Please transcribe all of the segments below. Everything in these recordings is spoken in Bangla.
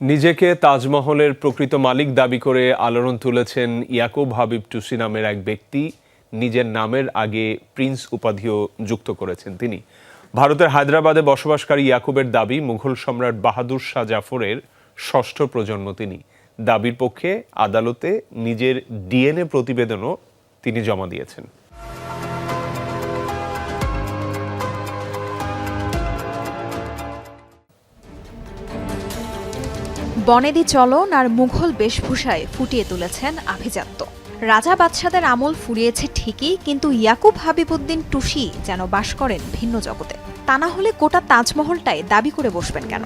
নিজেকে তাজমহলের প্রকৃত মালিক দাবি করে আলোড়ন তুলেছেন ইয়াকুব হাবিব টুসি নামের এক ব্যক্তি। নিজের নামের আগে প্রিন্স উপাধিও যুক্ত করেছেন তিনি। ভারতের হায়দ্রাবাদে বসবাসকারী ইয়াকুবের দাবি, মুঘল সম্রাট বাহাদুর শাহ জাফরের ষষ্ঠ প্রজন্ম তিনি। দাবির পক্ষে আদালতে নিজের ডিএনএ প্রতিবেদনও তিনি জমা দিয়েছেন। বনেদি চলন আর মুঘল বেশভূষায় ফুটিয়ে তুলেছেন আভিজাত্য। রাজা বাদশাদের আমল ফুরিয়েছে ঠিকই, কিন্তু ইয়াকুব হাবিবুদ্দিন টুসি যেন বাস করেন ভিন্ন জগতে। তা না হলে গোটা তাজমহলটাই দাবি করে বসবেন কেন?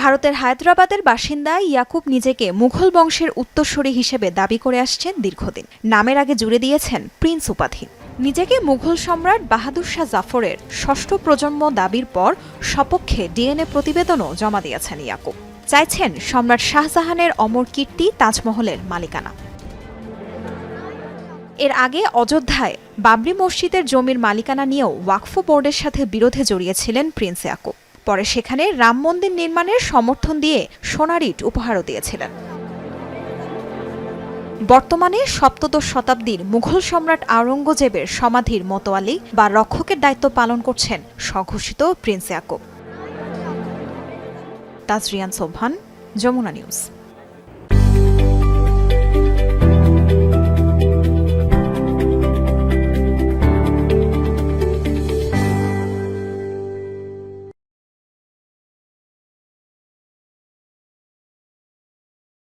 ভারতের হায়দ্রাবাদের বাসিন্দা ইয়াকুব নিজেকে মুঘল বংশের উত্তরসূরি হিসেবে দাবি করে আসছেন দীর্ঘদিন। নামের আগে জুড়ে দিয়েছেন প্রিন্স উপাধি। নিজেকে মুঘল সম্রাট বাহাদুর শাহ জাফরের ষষ্ঠ প্রজন্ম দাবির পর সপক্ষে ডিএনএ প্রতিবেদনও জমা দিয়েছেন ইয়াকুব। চাইছেন সম্রাট শাহজাহানের অমর কীর্তি তাজমহলের মালিকানা। এর আগে অযোধ্যায় বাবরি মসজিদের জমির মালিকানা নিয়েও ওয়াকফ বোর্ডের সাথে বিরোধে জড়িয়েছিলেন প্রিন্স ইয়াকুব। পরে সেখানে রাম মন্দির নির্মাণের সমর্থন দিয়ে সোনারিট উপহারও দিয়েছিলেন। বর্তমানে সপ্তদশ শতাব্দীর মুঘল সম্রাট আওরঙ্গজেবের সমাধির মতোয়ালি বা রক্ষকের দায়িত্ব পালন করছেন স্বঘোষিত প্রিন্স ইয়াকুব। তাজরিয়ান সোভান যমুনা নিউজ।